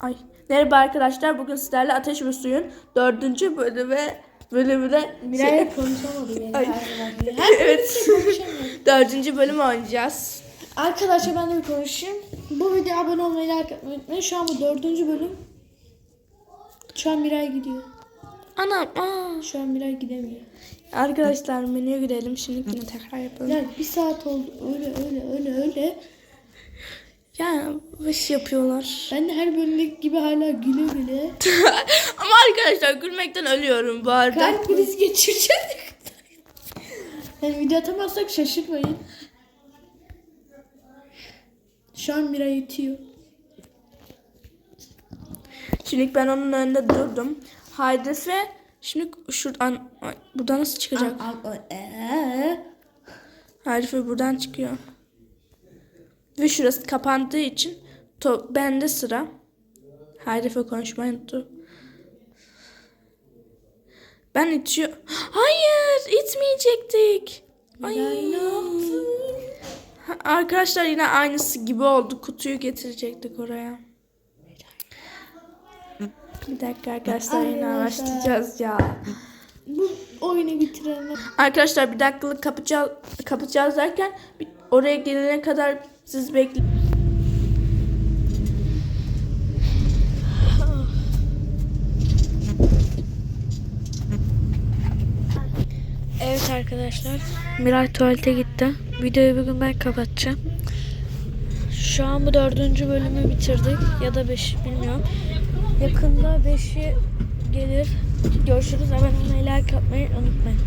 Ay. Merhaba arkadaşlar. Bugün sizlerle Ateş ve Suyun dördüncü bölümü bölümüne Miray konuşamadı yani Ay. her Evet. dördüncü bölüm oynayacağız. Arkadaşlar ben de bir konuşayım. Bu videoya abone olmayı, like atmayı unutmayın. Şu an bu dördüncü bölüm. Şu an Miray gidiyor. Anam. Aa. Şu an Miray gidemiyor. Arkadaşlar menüye gidelim. Şimdi yine tekrar yapalım. Yani bir saat oldu. Öyle öyle öyle öyle. Ya boş yapıyorlar. Ben de her bölümdeki gibi hala güle güle. Ama arkadaşlar gülmekten ölüyorum bu arada. Kalp krizi geçireceğim. yani video atamazsak şaşırmayın. Şu an Miray itiyor. Şimdi ben onun önünde durdum. Haydefe şimdi şuradan Ay, buradan nasıl çıkacak? Eee? Harife buradan çıkıyor. Ve şurası kapandığı için to bende sıra. Harife konuşmayı unuttu. Ben itiyor. Hayır, itmeyecektik. Ay. Ne Arkadaşlar yine aynısı gibi oldu. Kutuyu getirecektik oraya. Bir dakika arkadaşlar yine Arkadaşlar. başlayacağız ya. Bu oyunu bitirelim. Arkadaşlar bir dakikalık kapatacağız, kapatacağız derken oraya gelene kadar siz bekleyin. Evet arkadaşlar. Miray tuvalete gitti. Videoyu bugün ben kapatacağım. Şu an bu dördüncü bölümü bitirdik. Ya da beş bilmiyorum. Yakında beşi gelir. Görüşürüz. Abone olmayı, like atmayı unutmayın.